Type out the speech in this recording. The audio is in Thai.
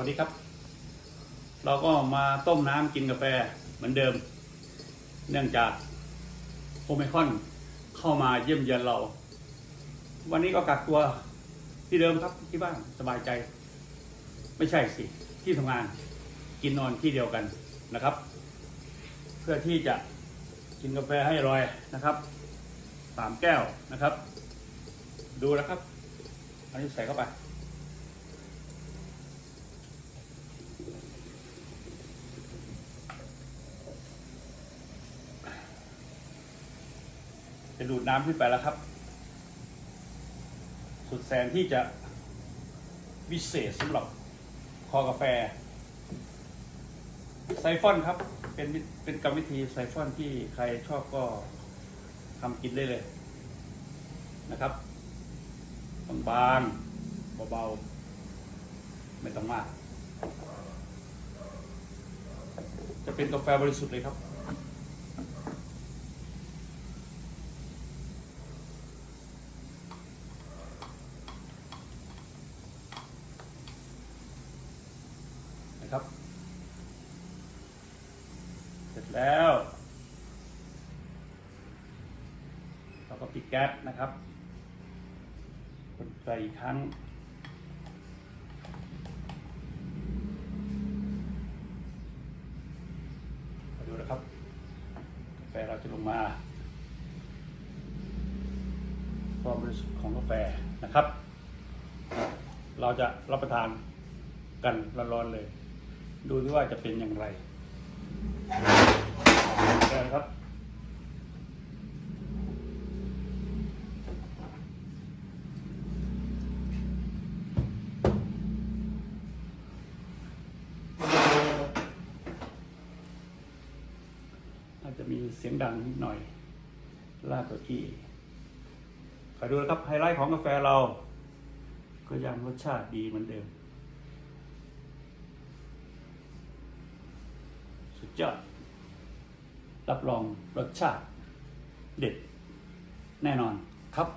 วัสดีครับ เราก็มาต้มน้ำกินกาแฟเหมือนเดิม เนื่องจากโอมคอนเข้ามาเยี่ยมเยือนเรา วันนี้ก็กักตัวที่เดิมครับที่บ้านสบายใจ ไม่ใช่สิ ที่ทำงานกินนอนที่เดียวกันนะครับ เพื่อที่จะกินกาแฟให้รอยนะครับสามแก้วนะครับ ดูนะครับ อันนี้ใส่เข้าไป จะดูดน้ำขึ้นไปแล้วครับ สุดแสนที่จะวิเศษสำหรับคอกาแฟ ไซฟอนครับ เป็นเป็นกรรมวิธีไซฟอนที่ใครชอบก็ทำกินได้เลยนะครับบางๆเบาๆไม่ต้องมาก จะเป็นกาแฟบริสุทธิ์เลยครับ นะครับ เสร็จแล้ว เราก็ปิดแก๊สนะครับคนไฟอีกครั้งมาดูนะครับกาแฟเราจะลงมาความบริสุทธิ์ของกาแฟนะครับ เราจะรับประทานกันร้อนๆเลย ดูที่ว่าจะเป็นอย่างไรเชิญครับอาจจะมีเสียงดังนิดหน่อยลากเก้าอี้คอดูนะครับไฮไลท์ของกาแฟเรา ก็ยังรสชาติดีเหมือนเดิม สุด ยอด รับรองรสชาติเด็ดแน่นอนครับ